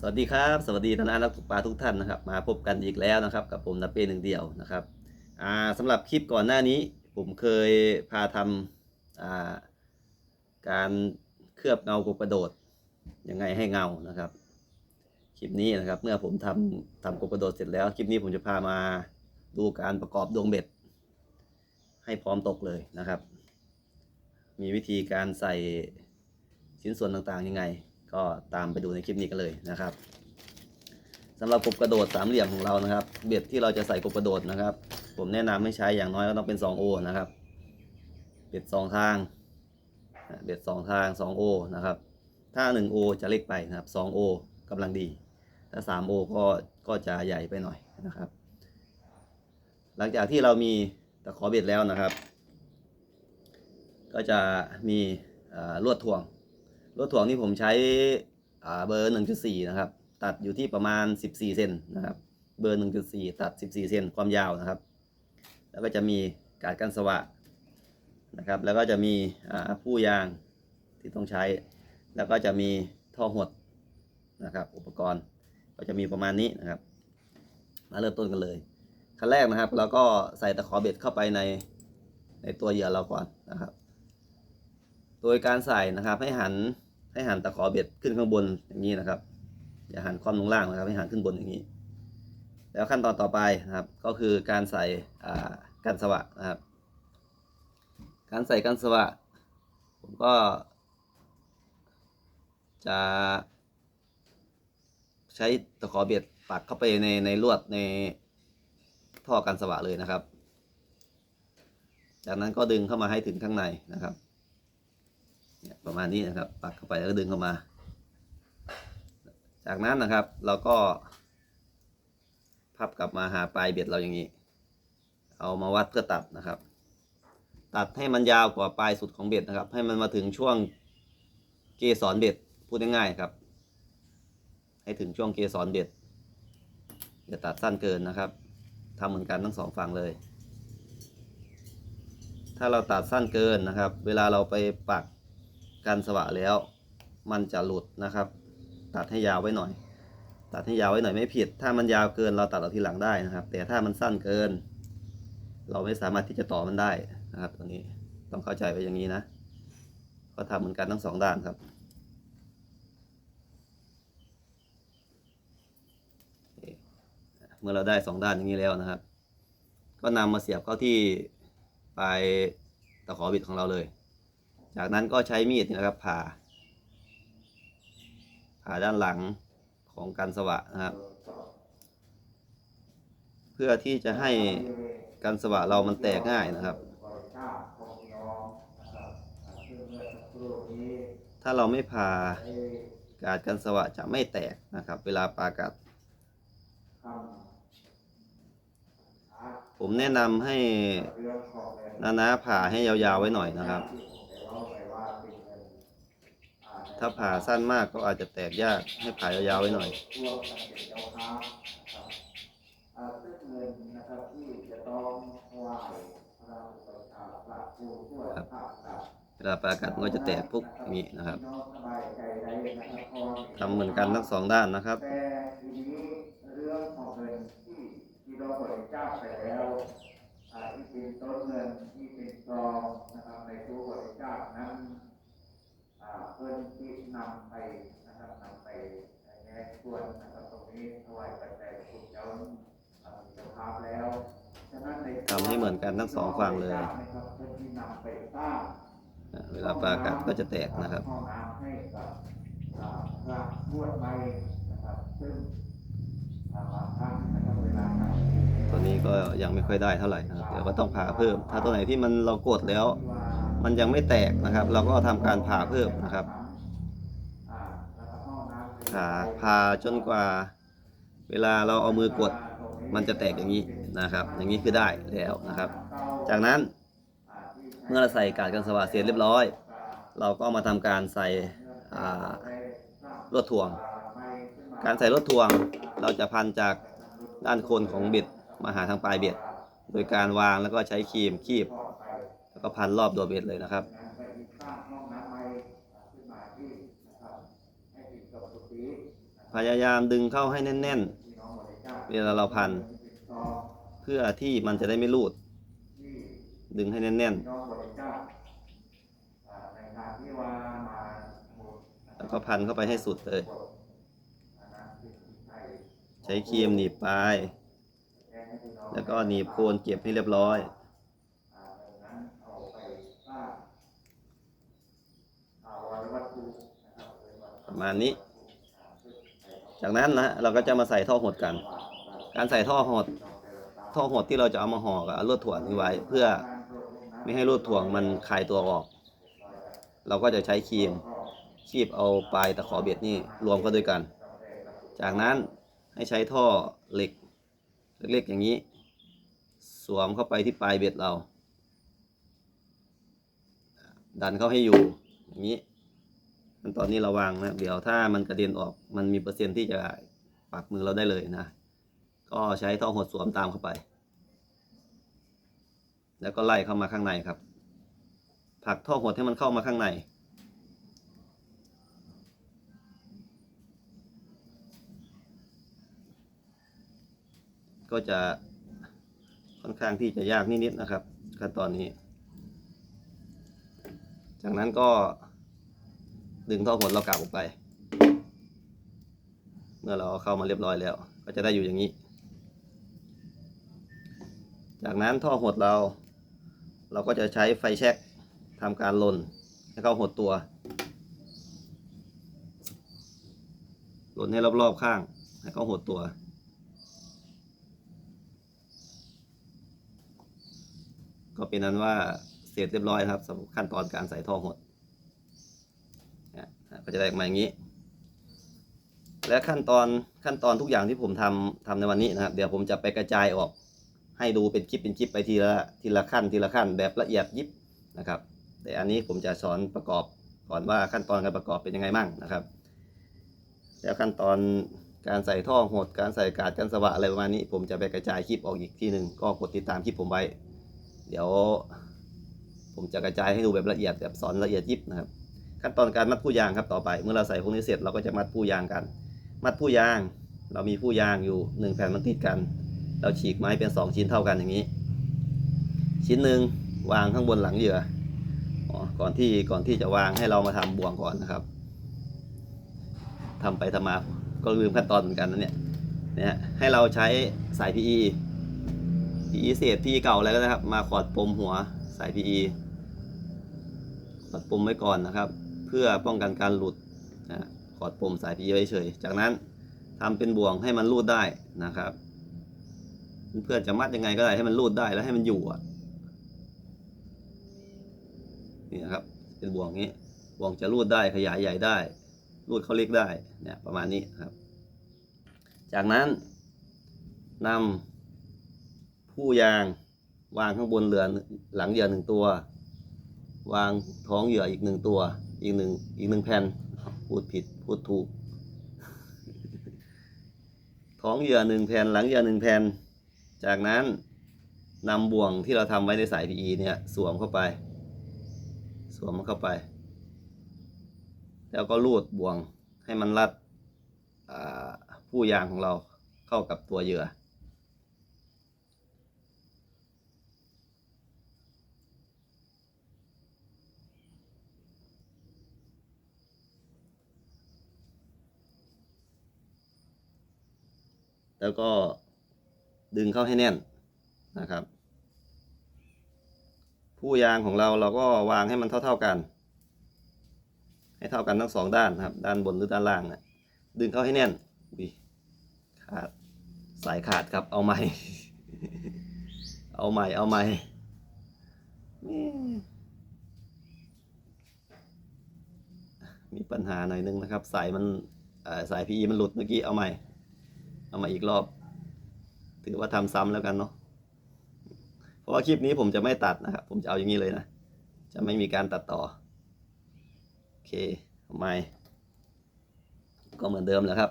สวัสดีครับสวัสดีท่านนักตกปลาทุกท่านนะครับมาพบกันอีกแล้วนะครับ กับผมนาเป้หนึ่งเดียวนะครับอ่าสำหรับคลิปก่อนหน้านี้ ผมเคยพาทำอ่าการเคลือบเงากบกระโดดยังไงให้เงานะครับคลิปนี้นะครับเมื่อผมทำทำกบกระโดดเสร็จแล้วคลิปนี้ผมจะพามาดูการประกอบดวงเบ็ด ให้พร้อมตกเลยนะครับ มีวิธีการใส่ชิ้นส่วนต่างๆยังไง ก็ตามไปดูในคลิปนี้กันเลยนะครับสำหรับกบกระโดดสามเหลี่ยมของเรานะครับ เบ็ดที่เราจะใส่กบกระโดดนะครับ ผมแนะนำให้ใช้อย่างน้อยก็ต้องเป็น2โอนะครับ เบ็ดสองทาง เบ็ดสองทาง2โอนะครับ ถ้า1โอจะเล็กไปนะครับ2โอกำลังดี ถ้า3โอก็ก็จะใหญ่ไปหน่อยนะครับ หลังจากที่เรามีตะขอเบ็ดแล้วนะครับ ก็จะมีลวดถ่วง รถถ่วงนี่ผมใช้อ่าเบอร์ 1.4 นะครับ ตัดอยู่ที่ประมาณ 14 เซนนะครับ เบอร์ 1.4 ตัด 14 เซนความยาวนะครับ แล้วก็จะมีการกันสวะนะครับ แล้วก็จะมีอ่าผู้ยางที่ต้องใช้ แล้วก็จะมีท่อหดนะครับ อุปกรณ์ก็จะมีประมาณนี้นะครับ มาเริ่มต้นกันเลยขั้นแรกนะครับเราก็ใส่ตะขอเบ็ดเข้าไปในในตัวเหยื่อเราก่อนนะครับ โดยการใส่นะครับให้หัน ให้หันตะขอเบ็ดขึ้นข้างบนอย่างนี้นะครับ อย่าหันคว่ำลงล่างนะครับ ให้หันขึ้นบนอย่างนี้ แล้วขั้นตอนต่อไปนะครับ ก็คือการใส่กันสวะนะครับ การใส่กันสวะ ผมก็ จะใช้ตะขอเบ็ดปักเข้าไปในในลวดในท่อกันสวะเลยนะครับ จากนั้นก็ดึงเข้ามาให้ถึงข้างในนะครับ ประมาณนี้นะครับ ปักเข้าไปแล้วก็ดึงเข้ามา จากนั้นนะครับเราก็ พับกลับมาหาปลายเบ็ดเราอย่างนี้ เอามาวัดเพื่อตัดนะครับ ตัดให้มันยาวกว่าปลายสุดของเบ็ดนะครับ ให้มันมาถึงช่วงเกสรเบ็ดพูดง่ายๆครับ ให้ถึงช่วงเกสรเบ็ดอย่าตัดสั้นเกินนะครับทำเหมือนกันทั้งสองฝั่งเลย ถ้าเราตัดสั้นเกินนะครับ เวลาเราไปปัก กันสวะแล้ว มันจะหลุดนะครับ ตัดให้ยาวไว้หน่อย ตัดให้ยาวไว้หน่อยไม่ผิด ถ้ามันยาวเกินเราตัดเอาทีหลังได้นะครับ แต่ถ้ามันสั้นเกิน เราไม่สามารถที่จะต่อมันได้นะครับตัวนี้ต้องเข้าใจไว้อย่างนี้นะก็ทำเหมือนกันทั้งสองด้านครับเคเมื่อเราได้สองด้านอย่างนี้แล้วนะครับ ก็นำมาเสียบเข้าที่ปลายตะขอบิดของเราเลย จากนั้นก็ใช้มีดนะครับผ่า ผ่าด้านหลังของกันสวะนะครับ เพื่อที่จะให้กันสวะเรามันแตกง่ายนะครับ ถ้าเราไม่ผ่ากาดกันสวะจะไม่แตกนะครับ เวลาปากัด ผมแนะนำให้นานาผ่าให้ยาวๆไว้หน่อยนะครับ ถ้าผ่าสั้นมากก็อาจจะแตกยากให้ผ่ายาวๆไว้หน่อยเวลาปลากัดมันก็จะแตกปุ๊บนี้นะครับทำเหมือนกันทั้งสองด้านนะครับทีนี้เรื่เงินที่ที่เราบริจาไปแล้วที่เป็นต้นเงินที่เป็นซองนะครับในตู้บริจาคนั้น เพิ่อนที่นำไปนะครับนำไปแยกส่วนนะครับตรงนี้ถวายปัจจัยคุณเจ้าเจ้าภาพแล้วฉะนั้นในทำให้เหมือนกันทั้งสองฝั่งเลยนะครับเพิ่นที่นำไปสร้างเวลาปลากัดก็จะแตกนะครับห้องน้ำให้กับพระบวชใหม่นะครับซึ่งอ่าบางท่านนะครับเวลาทำตัวนี้ก็ยังไม่ค่อยได้เท่าไหร่นะครับเดี๋ยวก็ต้องผ่าเพิ่ม ถ้าตัวไหนที่มันเรากดแล้ว มันยังไม่แตกนะครับ เราก็ทำการผ่าเพิ่มนะครับผ่าผ่าจนกว่า เวลาเราเอามือกดมันจะแตกอย่างนี้นะครับ อย่างนี้คือได้แล้วนะครับ จากนั้นเมื่อเราใส่กาดกันสว่านเสร็จเรียบร้อย เราก็มาทำการใส่ลวดถ่วง การใส่ลวดถ่วงเราจะพันจากด้านโคนของเบ็ดมาหาทางปลายเบ็ด โดยการวางแล้วก็ใช้ครีมคีบ แล้วก็พันรอบตัวเบ็ดเลยนะครับพยายามดึงเข้าให้แน่น ๆ เวลาเราพัน เพื่อที่มันจะได้ไม่รูด ดึงให้แน่น ๆ แล้วก็พันเข้าไปให้สุดเลย ใช้ครีมหนีบปลาย แล้วก็หนีบโคนเก็บให้เรียบร้อย อ่าดังนั้นเอาไปสร้างอาวรวัตถุนะครับเประมาณนี้ จากนั้นนะเราก็จะมาใส่ท่อหดกัน การใส่ท่อหดท่อหดที่เราจะเอามาห่อกับลวดถ่วงนี้ไว้ เพื่อไม่ให้ลวดถ่วงมันคลายตัวออก เราก็จะใช้ครีมคีบเอาปลายตะขอเบ็ดนี่รวมเข้าด้วยกัน จากนั้นให้ใช้ท่อเหล็กเล็กๆอย่างนี้ สวมเข้าไปที่ปลายเบ็ดเรา ดันเข้าให้อยู่อย่างนี้ ขั้นตอนนี้ระวังนะเดี๋ยวถ้ามันกระเด็นออกมันมีเปอร์เซ็นต์ที่จะปักมือเราได้เลยนะ ก็ใช้ท่อหดสวมตามเข้าไป แล้วก็ไล่เข้ามาข้างในครับผลักท่อหดให้มันเข้ามาข้างใน ก็จะค่อนข้างที่จะยากนิดๆนะครับขั้นตอนนี้ จากนั้นก็ ดึงท่อหดเรากลับออกไป เมื่อเราเข้ามาเรียบร้อยแล้ว ก็จะได้อยู่อย่างนี้ จากนั้นท่อหดเรา เราก็จะใช้ไฟแช็กทำการลนให้เข้าหดตัวลนให้รอบๆข้างให้เข้าหดตัวก็เป็นนั้นว่าเสร็จเรียบร้อยครับสำหรับขั้นตอนการใส่ท่อหด ก็จะได้ออกมาอย่างนี้ และขั้นตอนขั้นตอนทุกอย่างที่ผมทำทำในวันนี้นะครับ เดี๋ยวผมจะไปกระจายออก ให้ดูเป็นคลิปเป็นคลิปไปทีละทีละขั้นทีละขั้นแบบละเอียดยิบนะครับ แต่อันนี้ผมจะสอนประกอบก่อนว่าขั้นตอนการประกอบเป็นยังไงบ้างนะครับ แล้วขั้นตอนการใส่ท่อหดการใส่กาดการสวะอะไรประมาณนี้ ผมจะไปกระจายคลิปออกอีกที่หนึ่งก็กดติดตามคลิปผมไว้ เดี๋ยว ผมจะกระจายให้ดูแบบละเอียดแบบสอนละเอียดยิบนะครับ ขั้นตอนการมัดผู้ยางครับต่อไป เมื่อเราใส่พวกนี้เสร็จเราก็จะมัดผู้ยางกัน มัดผู้ยาง เรามีผู้ยางอยู่หนึ่งแผ่นมันติดกัน เราฉีกไม้เป็นสองชิ้นเท่ากันอย่างนี้ ชิ้นหนึ่งวางข้างบนหลังเหยื่ออก่อนที่ก่อนที่จะวางให้เรามาทำบ่วงก่อนนะครับทำไปทำมาก็ลืมขั้นตอนเหมือนกันนะเนี่ยเนี่ยให้เราใช้สาย PE PE เศษ PE เก่าอะไรก็ได้ครับ มาขอดปมหัวสาย PE ขอดปมไว้ก่อนนะครับ เพื่อป้องกันการหลุดนะขอดปมสาย PE ไว้เฉย จากนั้นทำเป็นบ่วงให้มันรูดได้นะครับ เพื่อนจะมัดยังไงก็ได้ให้มันรูดได้แล้วให้มันอยู่อะนี่นะครับ เป็นบ่วงนี้บ่วงจะรูดได้ขยายใหญ่ได้ รูดเขาเล็กได้เนี่ยประมาณนี้ครับ จากนั้นนำผู้ยางวางข้างบนเรือหลังเหยื่อหนึ่งตัว วางท้องเหยื่ออีกหนึ่งตัว อีกหนึ่งอีกหนึ่งแผ่นพูดผิดพูดถูก ท้องเหยื่อหนึ่งแผ่นหลังเหยื่อหนึ่งแผ่นจากนั้นนำบ่วงที่เราทำไว้ในสาย PE เนี่ยสวมเข้าไป สวมมันเข้าไป แล้วก็ลูดบ่วงให้มันรัดผู้ยางของเราเข้ากับตัวเหยื่อ แล้วก็ดึงเข้าให้แน่นนะครับ ผู้ยางของเราเราก็วางให้มันเท่า ๆกัน ให้เท่ากันทั้งสองด้านครับ ด้านบนหรือด้านล่างนะดึงเข้าให้แน่นอุ้ยขาดสายขาดครับเอาใหม่ เอาใหม่เอาใหม่มีปัญหาหน่อยนึงนะครับ สายมันสาย PE มันหลุดเมื่อกี้เอาใหม่ เอามาอีกรอบ ถือว่าทำซ้ำแล้วกันเนาะเพราะว่าคลิปนี้ผมจะไม่ตัดนะครับ ผมจะเอาอย่างนี้เลยนะ จะไม่มีการตัดต่อ โอเคเอาใหม่ก็เหมือนเดิมแหละครับ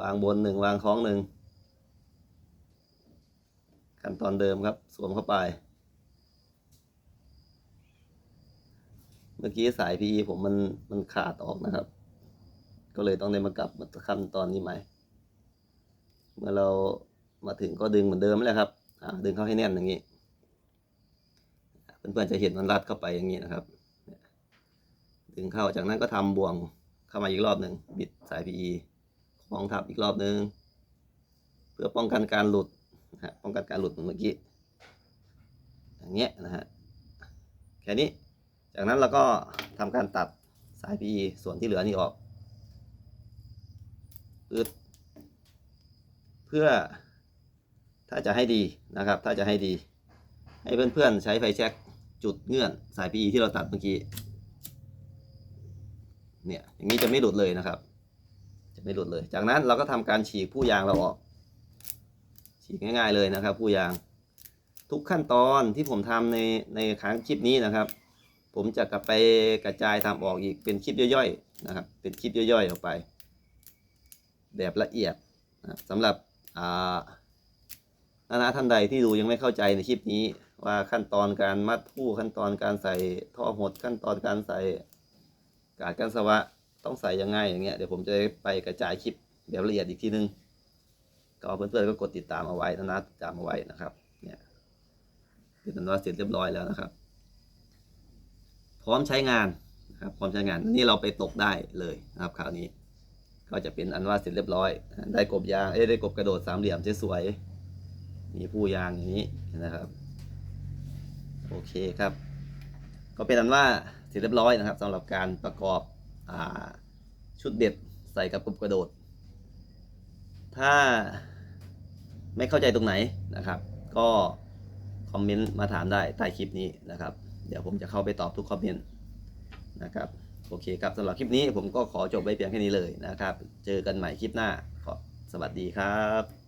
วางบนหนึ่งวางท้องหนึ่งขั้นตอนเดิมครับ สวมเข้าไป เมื่อกี้สาย PE ผมมันมันขาดออกนะครับ ก็เลยต้องได้มากลับมาขั้นตอนนี้ใหม่ เมื่อเรามาถึงก็ดึงเหมือนเดิมแหละครับดึงเข้าให้แน่นอย่างนี้ เพื่อนๆจะเห็นมันรัดเข้าไปอย่างนี้นะครับ ดึงเข้าจากนั้นก็ทำบ่วงเข้ามาอีกรอบหนึ่งบิดสาย PE คล้องทับอีกรอบหนึ่งเพื่อป้องกันการหลุดนะป้องกันการหลุดเหมือนเมื่อกี้ อย่างเงี้ยนะฮะ แค่นี้ จากนั้นเราก็ทำการตัดสาย PE ส่วนที่เหลือนี่ออกปืด พื่อ ถ้าจะให้ดีนะครับ ถ้าจะให้ดี ให้เพื่อนๆใช้ไฟแช็กจุดเงื่อนสาย PE ที่เราตัดเมื่อกี้ เนี่ยอย่างนี้จะไม่หลุดเลยนะครับ จะไม่หลุดเลย จากนั้นเราก็ทำการฉีกผู้ยางเราออก ฉีกง่าย ๆเลยนะครับผู้ยาง ทุกขั้นตอนที่ผมทำในในครั้งคลิปนี้นะครับ ผมจะกลับไปกระจายทำออกอีกเป็นคลิปย่อยๆนะครับ เป็นคลิปย่อยๆออกไป แบบละเอียดนะสำหรับ นานาท่านใดที่ดูยังไม่เข้าใจในคลิปนี้ว่าขั้นตอนการมัดผู้ขั้นตอนการใส่ท่อหดขั้นตอนการใส่กาดกันสวะต้องใส่ยังไงอย่างเงี้ยเดี๋ยวผมจะไปกระจายคลิปแบบละเอียดอีกทีนึงก็เพื่อนๆก็กดติดตามเอาไว้นะนะติดตามเอาไว้นะครับเนี่ยเป็นอันว่าเสร็จเรียบร้อยแล้วนะครับ พร้อมใช้งานนะครับพร้อมใช้งานนี่เราไปตกได้เลยนะครับคราวนี้ ก็จะเป็นอันว่าเสร็จเรียบร้อย ได้กบยางเอ้ยได้กบกระโดดสามเหลี่ยมสวยๆมีผู้ยางอย่างนี้นะครับ โอเคครับ ก็เป็นอันว่าเสร็จเรียบร้อยนะครับสำหรับการประกอบอาชุดเด็ดใส่กับกบกระโดด ถ้าไม่เข้าใจตรงไหนนะครับ ก็คอมเมนต์มาถามได้ใต้คลิปนี้นะครับ เดี๋ยวผมจะเข้าไปตอบทุกคอมเมนต์นะครับ โอเคครับสำหรับคลิปนี้ผมก็ขอจบไว้เพียงแค่นี้เลยนะครับ เจอกันใหม่คลิปหน้าขอสวัสดีครับ